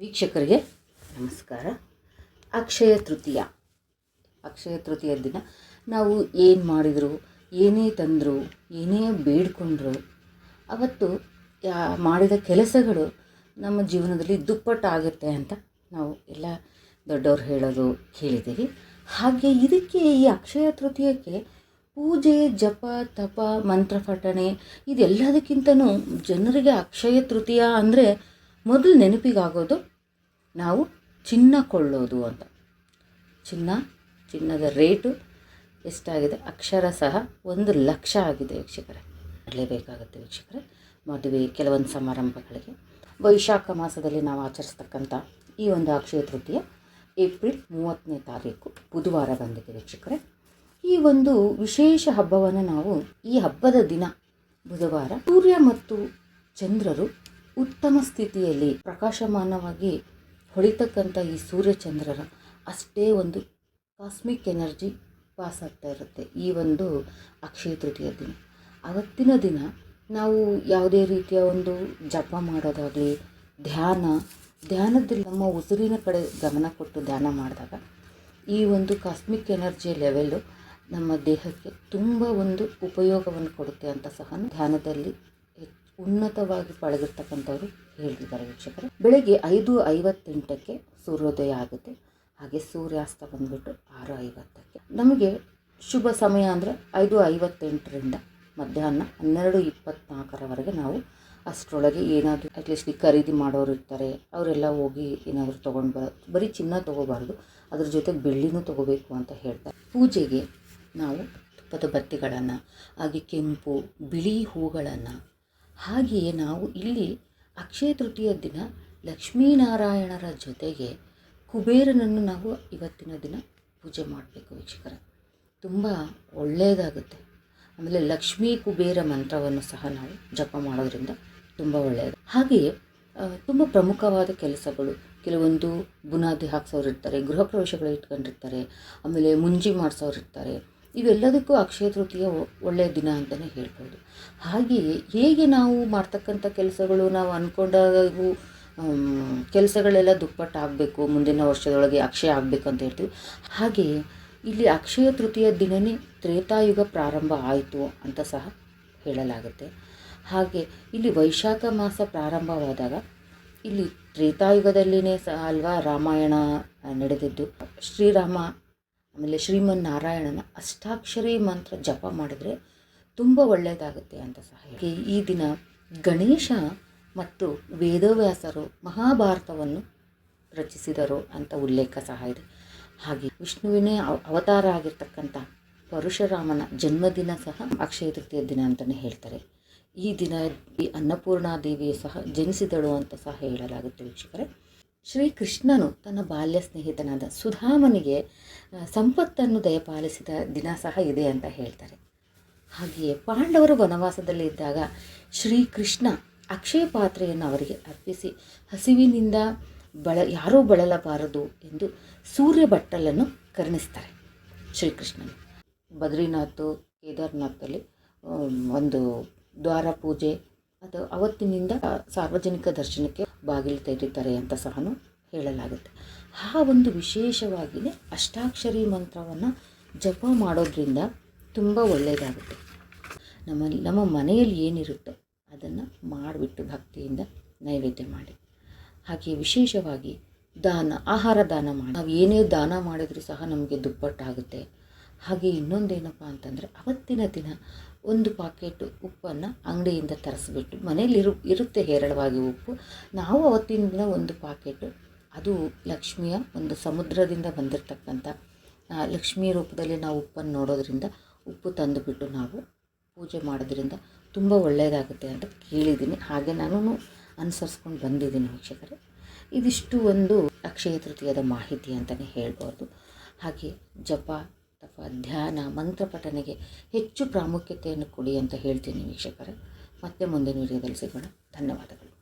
ವೀಕ್ಷಕರಿಗೆ ನಮಸ್ಕಾರ. ಅಕ್ಷಯ ತೃತೀಯ. ಅಕ್ಷಯ ತೃತೀಯ ದಿನ. ನಾವು ಏನು ಮಾಡಿದ್ರು, ಏನೇ ತಂದರು, ಏನೇ ಬೇಡ್ಕೊಂಡ್ರು, ಅವತ್ತು ಮಾಡಿದ ಕೆಲಸಗಳು ನಮ್ಮ ಜೀವನದಲ್ಲಿ ದುಪ್ಪಟ್ಟಾಗುತ್ತೆ ಅಂತ ನಾವು ಎಲ್ಲ ದೊಡ್ಡವ್ರು ಹೇಳೋದು ಕೇಳಿದ್ದೀವಿ. ಹಾಗೆ ಇದಕ್ಕೆ ಈ ಅಕ್ಷಯ ತೃತೀಯಕ್ಕೆ ಪೂಜೆ, ಜಪ, ತಪ ಮಂತ್ರ ಪಠಣೆ ಇದೆಲ್ಲದಕ್ಕಿಂತನೂ ಜನರಿಗೆ ಅಕ್ಷಯ ತೃತೀಯ ಅಂದರೆ ಮೊದಲು ನೆನಪಿಗಾಗೋದು ನಾವು ಚಿನ್ನ ಕೊಳ್ಳೋದು ಅಂತ. ಚಿನ್ನ, ಚಿನ್ನದ ರೇಟು ಎಷ್ಟಾಗಿದೆ? ಅಕ್ಷರ ಸಹ ಒಂದು ಲಕ್ಷ ಆಗಿದೆ ವೀಕ್ಷಕರೇ. ಮಾಡಲೇಬೇಕಾಗುತ್ತೆ ವೀಕ್ಷಕರೇ. ಮದುವೆ ಕೆಲವೊಂದು ಸಮಾರಂಭಗಳಿಗೆ. ವೈಶಾಖ ಮಾಸದಲ್ಲಿ ನಾವು ಆಚರಿಸ್ತಕ್ಕಂಥ ಈ ಒಂದು ಅಕ್ಷಯ ತೃತೀಯ ಏಪ್ರಿಲ್ ಮೂವತ್ತನೇ ತಾರೀಕು ಬುಧವಾರ ಬಂದಿದೆ ವೀಕ್ಷಕರೇ. ಈ ಒಂದು ವಿಶೇಷ ಹಬ್ಬವನ್ನು ನಾವು ಈ ಹಬ್ಬದ ದಿನ ಬುಧವಾರ ಸೂರ್ಯ ಮತ್ತು ಚಂದ್ರರು ಉತ್ತಮ ಸ್ಥಿತಿಯಲ್ಲಿ ಪ್ರಕಾಶಮಾನವಾಗಿ ಹೊಳಿತಕ್ಕಂಥ ಈ ಸೂರ್ಯಚಂದ್ರರ ಅಷ್ಟೇ ಒಂದು ಕಾಸ್ಮಿಕ್ ಎನರ್ಜಿ ಪಾಸ್ ಆಗ್ತಾ ಇರುತ್ತೆ ಈ ಒಂದು ಅಕ್ಷಯ ತೃತೀಯ ದಿನ. ಅವತ್ತಿನ ದಿನ ನಾವು ಯಾವುದೇ ರೀತಿಯ ಒಂದು ಜಪ ಮಾಡೋದಾಗಲಿ, ಧ್ಯಾನ, ಧ್ಯಾನದಲ್ಲಿ ನಮ್ಮ ಉಸಿರಿನ ಕಡೆ ಗಮನ ಕೊಟ್ಟು ಧ್ಯಾನ ಮಾಡಿದಾಗ ಈ ಒಂದು ಕಾಸ್ಮಿಕ್ ಎನರ್ಜಿ ಲೆವೆಲ್ಲು ನಮ್ಮ ದೇಹಕ್ಕೆ ತುಂಬ ಒಂದು ಉಪಯೋಗವನ್ನು ಕೊಡುತ್ತೆ ಅಂತ ಸಹ ಧ್ಯಾನದಲ್ಲಿ ಉನ್ನತವಾಗಿ ಪಳಗಿರ್ತಕ್ಕಂಥವ್ರು ಹೇಳ್ತಿದ್ದಾರೆ ವೀಕ್ಷಕರು. ಬೆಳಗ್ಗೆ ಐದು ಐವತ್ತೆಂಟಕ್ಕೆ ಸೂರ್ಯೋದಯ ಆಗುತ್ತೆ. ಹಾಗೆ ಸೂರ್ಯಾಸ್ತ ಬಂದ್ಬಿಟ್ಟು ಆರು ಐವತ್ತಕ್ಕೆ. ನಮಗೆ ಶುಭ ಸಮಯ ಅಂದರೆ ಐದು ಐವತ್ತೆಂಟರಿಂದ ಮಧ್ಯಾಹ್ನ ಹನ್ನೆರಡು ಇಪ್ಪತ್ತ್ನಾಲ್ಕರವರೆಗೆ ನಾವು ಅಷ್ಟರೊಳಗೆ ಏನಾದರೂ ಅಟ್ಲೀಸ್ಟ್ ಈ ಖರೀದಿ ಮಾಡೋರು ಇರ್ತಾರೆ. ಅವರೆಲ್ಲ ಹೋಗಿ ಏನಾದರೂ ತೊಗೊಂಡು ಬರ ಬರೀ ಚಿನ್ನ ತೊಗೋಬಾರ್ದು. ಅದ್ರ ಜೊತೆ ಬೆಳ್ಳಿನೂ ತೊಗೋಬೇಕು ಅಂತ ಹೇಳ್ತಾರೆ. ಪೂಜೆಗೆ ನಾವು ತುಪ್ಪದ ಬತ್ತಿಗಳನ್ನು, ಹಾಗೆ ಕೆಂಪು, ಬಿಳಿ ಹೂಗಳನ್ನು ಹಾಗೆಯೇ ನಾವು ಇಲ್ಲಿ ಅಕ್ಷಯ ತೃತೀಯ ದಿನ ಲಕ್ಷ್ಮೀನಾರಾಯಣರ ಜೊತೆಗೆ ಕುಬೇರನನ್ನು ನಾವು ಇವತ್ತಿನ ದಿನ ಪೂಜೆ ಮಾಡಬೇಕು ವೀಕ್ಷಕರೇ. ತುಂಬ ಒಳ್ಳೆಯದಾಗುತ್ತೆ. ಆಮೇಲೆ ಲಕ್ಷ್ಮೀ ಕುಬೇರ ಮಂತ್ರವನ್ನು ಸಹ ನಾವು ಜಪ ಮಾಡೋದ್ರಿಂದ ತುಂಬ ಒಳ್ಳೆಯದು. ಹಾಗೆಯೇ ತುಂಬ ಪ್ರಮುಖವಾದ ಕೆಲಸಗಳು. ಕೆಲವೊಂದು ಬುನಾದಿ ಹಾಕ್ಸೋರು ಇರ್ತಾರೆ ಗೃಹ ಪ್ರವೇಶಗಳು ಇಟ್ಕೊಂಡಿರ್ತಾರೆ, ಆಮೇಲೆ ಮುಂಜಿ ಮಾಡಿಸೋರು ಇರ್ತಾರೆ ಇವೆಲ್ಲದಕ್ಕೂ ಅಕ್ಷಯ ತೃತೀಯ ಒಳ್ಳೆಯ ದಿನ ಅಂತಲೇ ಹೇಳ್ಬೋದು. ಹಾಗೆಯೇ ಹೇಗೆ ನಾವು ಮಾಡ್ತಕ್ಕಂಥ ಕೆಲಸಗಳು ನಾವು ಅಂದ್ಕೊಂಡಾಗೂ ಕೆಲಸಗಳೆಲ್ಲ ದುಪ್ಪಟ್ಟು ದುಪ್ಪಟ್ಟಾಗಬೇಕು, ಮುಂದಿನ ವರ್ಷದೊಳಗೆ ಅಕ್ಷಯ ಆಗಬೇಕು ಅಂತ ಹೇಳ್ತೀವಿ. ಹಾಗೆಯೇ ಇಲ್ಲಿ ಅಕ್ಷಯ ತೃತೀಯ ದಿನವೇ ತ್ರೇತಾಯುಗ ಪ್ರಾರಂಭ ಆಯಿತು ಅಂತ ಸಹ ಹೇಳಲಾಗುತ್ತೆ. ಹಾಗೆ ಇಲ್ಲಿ ವೈಶಾಖ ಮಾಸ ಪ್ರಾರಂಭವಾದಾಗ ಇಲ್ಲಿ ತ್ರೇತಾಯುಗದಲ್ಲಿನೇ ಸಹ ಅಲ್ವಾ ರಾಮಾಯಣ ನಡೆದಿದ್ದು. ಶ್ರೀರಾಮ ಆಮೇಲೆ ಶ್ರೀಮನ್ನಾರಾಯಣನ ಅಷ್ಟಾಕ್ಷರಿ ಮಂತ್ರ ಜಪ ಮಾಡಿದರೆ ತುಂಬ ಒಳ್ಳೆಯದಾಗುತ್ತೆ ಅಂತ ಸಹ ಹೇಳಿ. ಈ ದಿನ ಗಣೇಶ ಮತ್ತು ವೇದವ್ಯಾಸರು ಮಹಾಭಾರತವನ್ನು ರಚಿಸಿದರು ಅಂತ ಉಲ್ಲೇಖ ಸಹ ಇದೆ. ಹಾಗೆ ವಿಷ್ಣುವಿನೇ ಅವ- ಅವತಾರ ಆಗಿರ್ತಕ್ಕಂಥ ಪರಶುರಾಮನ ಜನ್ಮದಿನ ಸಹ ಅಕ್ಷಯ ತೃತೀಯ ದಿನ ಅಂತಲೇ ಹೇಳ್ತಾರೆ. ಈ ದಿನ ಈ ಅನ್ನಪೂರ್ಣಾದೇವಿಯು ಸಹ ಜನಿಸಿದಳು ಅಂತ ಸಹ ಹೇಳಲಾಗುತ್ತೆ ವೀಕ್ಷಕರೇ. ಶ್ರೀಕೃಷ್ಣನು ತನ್ನ ಬಾಲ್ಯ ಸ್ನೇಹಿತನಾದ ಸುಧಾಮನಿಗೆ ಸಂಪತ್ತನ್ನು ದಯಪಾಲಿಸಿದ ದಿನ ಸಹ ಇದೆ ಅಂತ ಹೇಳ್ತಾರೆ. ಹಾಗೆಯೇ ಪಾಂಡವರು ವನವಾಸದಲ್ಲಿ ಇದ್ದಾಗ ಶ್ರೀಕೃಷ್ಣ ಅಕ್ಷಯ ಪಾತ್ರೆಯನ್ನು ಅವರಿಗೆ ಅರ್ಪಿಸಿ ಹಸಿವಿನಿಂದ ಬಳ, ಯಾರೂ ಬಳಲಬಾರದು ಎಂದು ಸೂರ್ಯ ಬಟ್ಟಲನ್ನು ಕರುಣಿಸ್ತಾರೆ ಶ್ರೀಕೃಷ್ಣನು. ಬದ್ರಿನಾಥ್, ಕೇದಾರ್ನಾಥಲ್ಲಿ ಒಂದು ದ್ವಾರ ಪೂಜೆ ಅಥವಾ ಅವತ್ತಿನಿಂದ ಸಾರ್ವಜನಿಕ ದರ್ಶನಕ್ಕೆ ಬಾಗಿಲು ತೆರೀತಾರೆ ಅಂತ ಸಹ ಹೇಳಲಾಗುತ್ತೆ. ಆ ಒಂದು ವಿಶೇಷವಾಗಿಯೇ ಅಷ್ಟಾಕ್ಷರಿ ಮಂತ್ರವನ್ನು ಜಪ ಮಾಡೋದ್ರಿಂದ ತುಂಬ ಒಳ್ಳೆಯದಾಗುತ್ತೆ ನಮ್ಮ ನಮ್ಮ ಮನೆಯಲ್ಲಿ ಏನಿರುತ್ತೆ ಅದನ್ನು ಮಾಡಿಬಿಟ್ಟು ಭಕ್ತಿಯಿಂದ ನೈವೇದ್ಯ ಮಾಡಿ. ಹಾಗೆ ವಿಶೇಷವಾಗಿ ದಾನ, ಆಹಾರ ದಾನ ಮಾಡಿ. ನಾವು ಏನೇ ದಾನ ಮಾಡಿದರೂ ಸಹ ನಮಗೆ ದುಪ್ಪಟ್ಟಾಗುತ್ತೆ. ಹಾಗೆ ಇನ್ನೊಂದೇನಪ್ಪ ಅಂತಂದರೆ ಅವತ್ತಿನ ದಿನ ಒಂದು ಪಾಕೆಟ್ ಉಪ್ಪನ್ನು ಅಂಗಡಿಯಿಂದ ತರಿಸ್ಬಿಟ್ಟು, ಮನೇಲಿ ಇರು, ಇರುತ್ತೆ ಹೇರಳವಾಗಿ ಉಪ್ಪು. ನಾವು ಅವತ್ತಿನ ದಿನ ಒಂದು ಪಾಕೆಟ್ ಅದು ಲಕ್ಷ್ಮಿಯ ಒಂದು ಸಮುದ್ರದಿಂದ ಬಂದಿರತಕ್ಕಂಥ ಲಕ್ಷ್ಮಿ ರೂಪದಲ್ಲಿ ನಾವು ಉಪ್ಪನ್ನು ನೋಡೋದ್ರಿಂದ ಉಪ್ಪು ತಂದುಬಿಟ್ಟು ನಾವು ಪೂಜೆ ಮಾಡೋದ್ರಿಂದ ತುಂಬ ಒಳ್ಳೆಯದಾಗುತ್ತೆ ಅಂತ ಕೇಳಿದ್ದೀನಿ. ಹಾಗೆ ನಾನು ಅನುಸರಿಸ್ಕೊಂಡು ಬಂದಿದ್ದೀನಿ ವೀಕ್ಷಕರೇ. ಇದಿಷ್ಟು ಒಂದು ಅಕ್ಷಯ ತೃತೀಯದ ಮಾಹಿತಿ ಅಂತಲೇ ಹೇಳ್ಬೋದು. ಹಾಗೆ ಜಪ ತಪ ಧ್ಯಾನ, ಮಂತ್ರ ಪಠನೆಗೆ ಹೆಚ್ಚು ಪ್ರಾಮುಖ್ಯತೆಯನ್ನು ಕೊಡಿ ಅಂತ ಹೇಳ್ತೀನಿ ವೀಕ್ಷಕರೇ. ಮತ್ತೆ ಮುಂದಿನ ವಿಡಿಯೋದಲ್ಲಿ ಸಿಗೋಣ. ಧನ್ಯವಾದಗಳು.